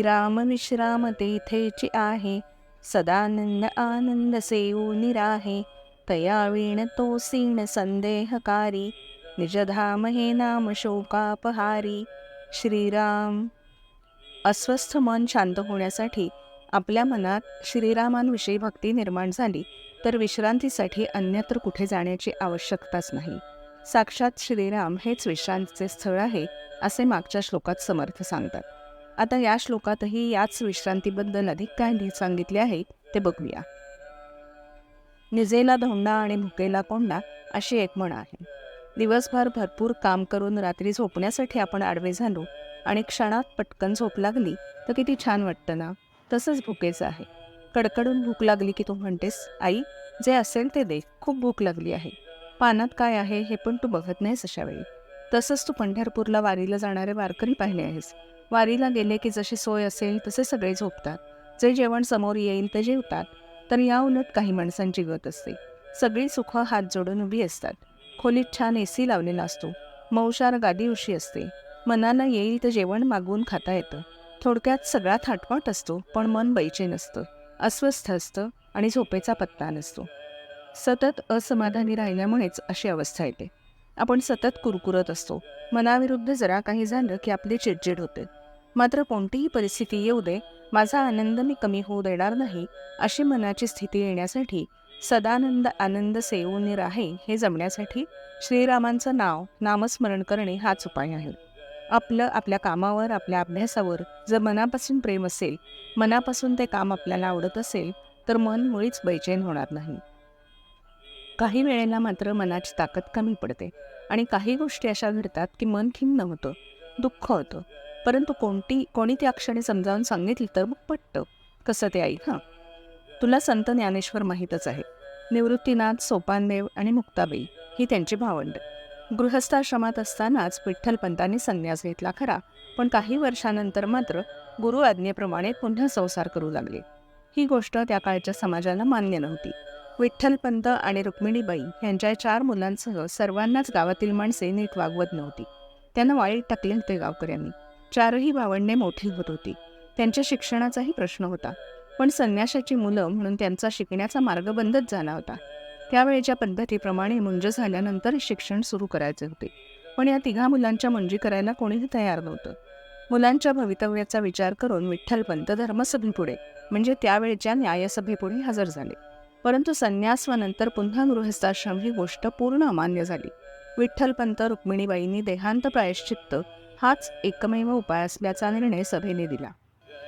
विराम राम विश्राम तेथेची आहे. सदानंद आनंद सेऊ निराहे. तया वीण तो सीण संदेहकारी. निजधाम हे नाम शोकापहारी. श्रीराम. अस्वस्थ मन शांत होण्यासाठी आपल्या मनात श्रीरामांविषयी भक्ती निर्माण झाली तर विश्रांतीसाठी अन्यत्र कुठे जाण्याची आवश्यकताच नाही. साक्षात श्रीराम हेच विश्रांतीचे स्थळ आहे असे मागच्या श्लोकात समर्थ सांगतात. आता या श्लोकातही याच विश्रांतीबद्दल अधिक काय सांगितले आहे ते बघूया. निजेला धोंडा आणि भुकेला कोंडा अशी एक म्हण आहे. दिवसभर भरपूर काम करून रात्री झोपण्यासाठी आपण आडवे झालो आणि क्षणात पटकन झोप लागली तर किती छान वाटतं ना? तसंच भुकेचं आहे. कडकडून भूक लागली की तू म्हणतेस आई जे असेल ते दे खूप भूक लागली आहे. पानात काय आहे हे पण तू बघत नाहीस अशा वेळी तसंच तू पंढरपूरला वारीला जाणारे वारकरी पाहिले आहेस. वारीला गेले की जशी सोय असेल तसे सगळे झोपतात. जे जेवण समोर येईल ते जेवतात. तर या उलट काही माणसांची गत असते. सगळी सुख हात जोडून उभी असतात. खोलीत छान ए सी लावलेला असतो. मौशार गादी उशी असते. मनाला येईल तर जेवण मागवून खाता येतं. थोडक्यात सगळा थाटमाट असतो पण मन बैचेन असतं अस्वस्थ असतं आणि झोपेचा पत्ता नसतो. सतत असमाधानी राहिल्यामुळेच अशी अवस्था येते. आपण सतत कुरकुरत असतो. मनाविरुद्ध जरा काही झालं की आपली चिडचिड होते. मात्र कोणतीही परिस्थिती येऊ दे माझा आनंद मी कमी होऊ देणार नाही अशी मनाची स्थिती येण्यासाठी सदानंद आनंद सेवून राहे हे जमण्यासाठी श्रीरामांचं नाव नामस्मरण करणे हाच उपाय आहे. आपलं आपल्या कामावर आपल्या अभ्यासावर जर मनापासून प्रेम असेल मनापासून ते काम आपल्याला आवडत असेल तर मन मुळीच बैचैन होणार नाही. काही वेळेला मात्र मनाची ताकद कमी पडते आणि काही गोष्टी अशा घडतात की मन खिन्न होतं दुःख होतं. परंतु कोणती कोणी त्या क्षणी समजावून सांगितली तर मग पटतं. कसं ते आई हां. तुला संत ज्ञानेश्वर माहीतच आहे. निवृत्तीनाथ सोपानदेव आणि मुक्ताबाई ही त्यांची भावंड. गृहस्थाश्रमात असतानाच विठ्ठलपंतांनी संन्यास घेतला खरा पण काही वर्षानंतर मात्र गुरु आज्ञेप्रमाणे पुन्हा संसार करू लागले. ही गोष्ट त्या काळच्या समाजाला मान्य नव्हती. विठ्ठलपंत आणि रुक्मिणीबाई यांच्या चार मुलांसह सर्वांनाच गावातील माणसे नीट वागवत नव्हती. त्यांना वाईट टाकले होते गावकऱ्यांनी. चारही भावंडे मोठी होत होती. त्यांच्या शिक्षणाचाही प्रश्न होता. पण संन्याशाची मुलं म्हणून त्यांचा शिकण्याचा मार्ग बंदच झाला होता. त्यावेळेच्या पद्धतीप्रमाणे मुंज झाल्यानंतर शिक्षण सुरू करायचे होते. पण या तिघा मुलांच्या मुंजी करायला कोणीही तयार नव्हतं. मुलांच्या भवितव्याचा विचार करून विठ्ठलपंत धर्मसभेपुढे म्हणजे त्यावेळच्या न्यायसभेपुढे हजर झाले. परंतु संन्यास व नंतर पुन्हा गृहस्थाश्रम ही गोष्ट पूर्ण अमान्य झाली. विठ्ठलपंत रुक्मिणीबाईंनी देहांत प्रायश्चित्त हाच एकमेव उपाय असल्याचा निर्णय सभेने दिला.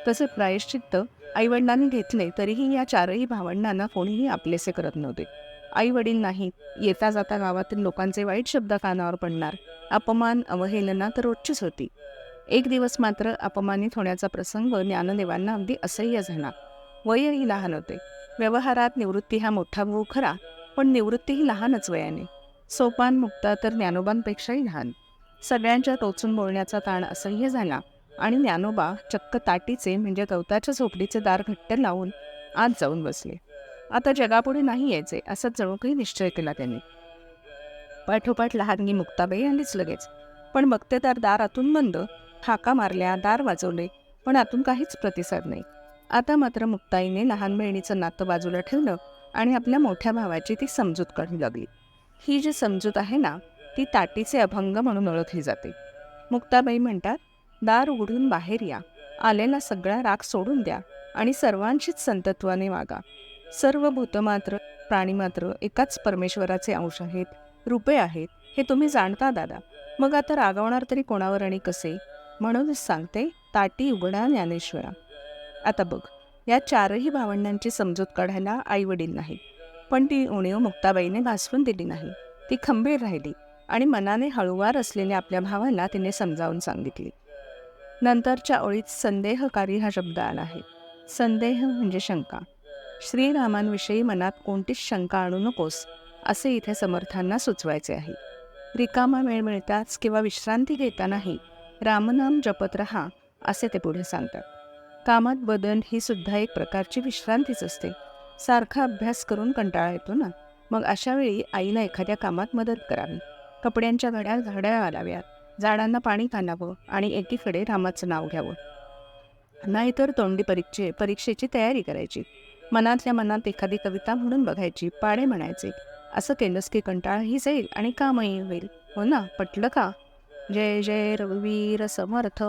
तसे प्रायश्चित्त आईवडिलांनी घेतले तरीही या चारही भावंडांना कोणीही आपलेसे करत नव्हते. आई वडील नाही येता जाता गावातील लोकांचे वाईट शब्द कानावर पडणार अपमान अवहेलना तर रोजचीच होती. एक दिवस मात्र अपमानित होण्याचा प्रसंग ज्ञानदेवांना अगदी असह्य झाला. वयही लहान होते. व्यवहारात निवृत्ती हा मोठा भाऊ खरा पण निवृत्तीही लहानच वयाने. सोपान मुक्ता तर ज्ञानोबांपेक्षाही लहान. सगळ्यांच्या टोचून बोलण्याचा ताण असह्य झाला आणि ज्ञानोबा चक्क ताटीचे म्हणजे गवताच्या झोपडीचे दार घट्ट लावून आत जाऊन बसले. आता जगापुढे नाही यायचे असा जणू काही निश्चय केला त्यांनी. पाठोपाठ लहानगी मुक्ताबाई आलीच लगेच. पण मक्तेदार दार आतून बंद हाका मारल्या दार वाजवले पण आतून काहीच प्रतिसाद नाही. आता मात्र मुक्ताईने लहान बहिणीचं नातं बाजूला ठेवलं आणि आपल्या मोठ्या भावाची ती समजूत काढू लागली. ही जी समजूत आहे ना ती ताटीचे अभंग म्हणून ओळखली जाते. मुक्ताबाई म्हणतात दार उघडून बाहेर या. आलेला सगळा राग सोडून द्या आणि सर्वांशीच संतत्वाने वागा. सर्व भूतमात्र प्राणीमात्र एकाच परमेश्वराचे अंश आहेत रूपे आहेत हे तुम्ही जाणता दादा. मग आता रागवणार तरी कोणावर आणि कसे? म्हणूनच सांगते ताटी उघडा ज्ञानेश्वरा. आता बघ या चारही भावंडांची समजूत काढायला आई वडील नाही पण ती उणीव मुक्ताबाईने भासवून दिली नाही. ती खंबीर राहिली. आणि मनाने हळुवार असलेल्या आपल्या भावाला तिने समजावून सांगितली. नंतरच्या ओळीत संदेहकारी हा शब्द आला आहे. संदेह म्हणजे शंका. श्रीरामांविषयी मनात कोणतीच शंका आणू नकोस असे इथे समर्थांना सुचवायचे आहे. रिकामा वेळ मिळताच किंवा विश्रांती घेतानाही रामनाम जपत रहा असे ते पुढे सांगतात. कामात बदल ही सुद्धा एक प्रकारची विश्रांतीच असते. सारखा अभ्यास करून कंटाळा येतो ना? मग अशा वेळी आईला एखाद्या कामात मदत करावी. कपड्यांच्या घड्या घड्या घालाव्यात झाडांना पाणी घालावं आणि एकीकडे रामाचं नाव घ्यावं. नाहीतर तोंडी परीक्षे परीक्षेची तयारी करायची. मनातल्या मनात एखादी कविता म्हणून बघायची पाडे म्हणायचे. असं केलंस की कंटाळाही जाईल आणि कामही होईल. हो ना? पटलं का? जय जय रघुवीर समर्थ.